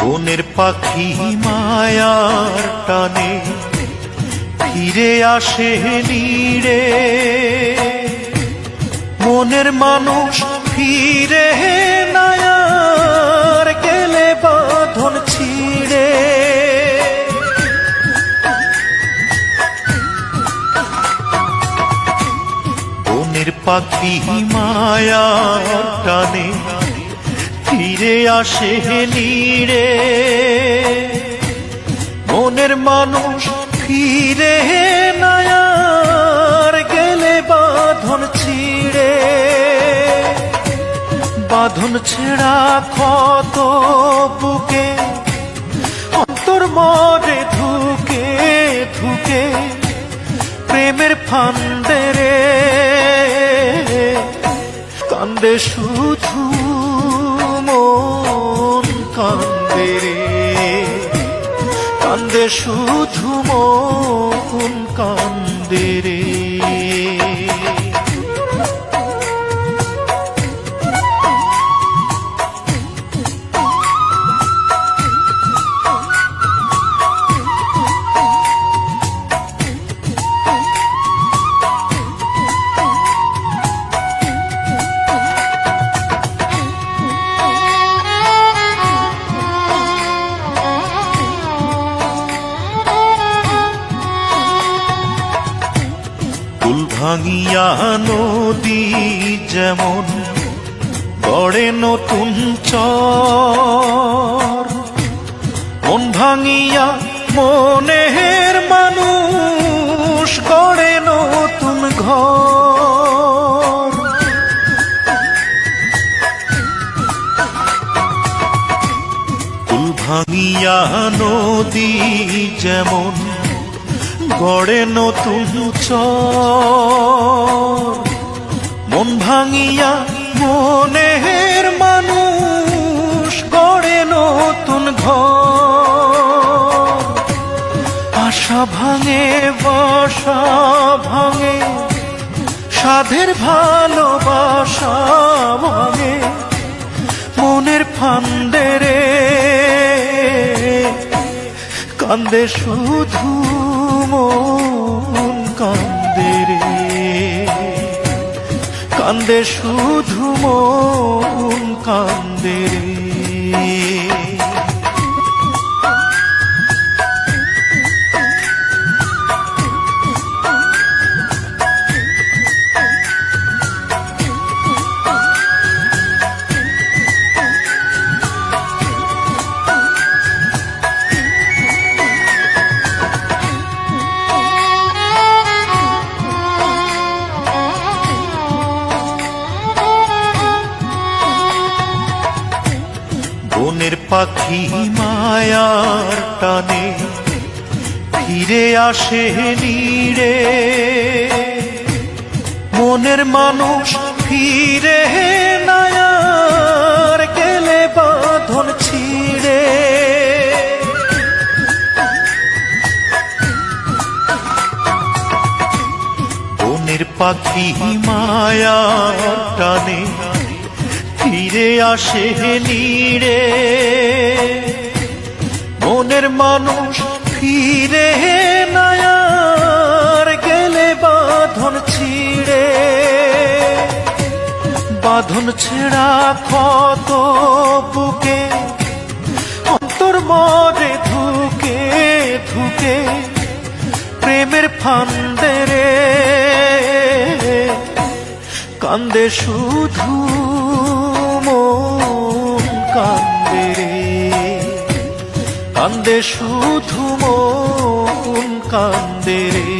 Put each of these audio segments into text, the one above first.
বনের পাখি মায়ার টানে, ফিরে আসে নীড়ে। মনের মানুষ ফিরে নায়ার গেলে বাঁধন ছিড়ে। বনের পাখি মায়ার টানে ফিরে আসে নীড়ে মনের মানুষ ফিরে নায়ার, গেলে বাঁধন ছিড়ে। বাঁধন ছেঁড়া ক্ষত বুকে, অন্তর মরে ধুকে ধুকে, প্রেমের ফান্দে রে। কান্দে শুধু কান্দে রে কান্দে শুধু ভাঙিয়া নদী যেমন গড়ে নতুন চর। মন ভাঙিয়া মনের মানুষ গড়ে নতুন ঘর। কুল ভাঙিয়া নদী যেমন গড়ে নতুন চর। মন ভাঙিয়া মনের মানুষ গড়ে নতুন ঘর। আশা ভাঙে বাসা ভাঙে, সাধের ভালোবাসা ভাঙে, মনের ফান্দে রে। কান্দে শুধু কান্দে শুধু মন কান্দে রে। পাখি মায়ার টানে, ফিরে আসে নীড়ে। মনের মানুষ ফিরে, নায়ার গেলে বাঁধন ছিড়ে। বনের পাখি মায়ার টানে ফিরে আসে নীড়ে মনের মানুষ ফিরে নায়ার গেলে বাঁধন ছিড়ে। বাঁধন ছেঁড়া ক্ষত বুকে, অন্তর মরে ধুকে ধুকে, প্রেমের ফান্দে রে। কান্দে শুধু মন কান্দে রে। কান্দে শুধু মন কান্দে রে।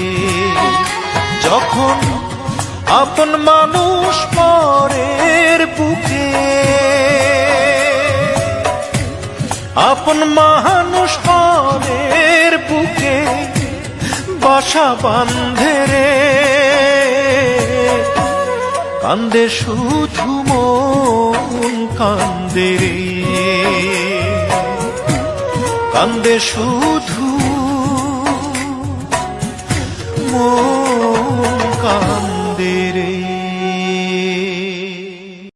যখন আপন মানুষ পরের বুকে, আপন মানুষ পরের বুকে বাসা বান্ধে রে। কান্দে শুধু মন কান্দে। রে কান্দে শুধু মন কান্দে।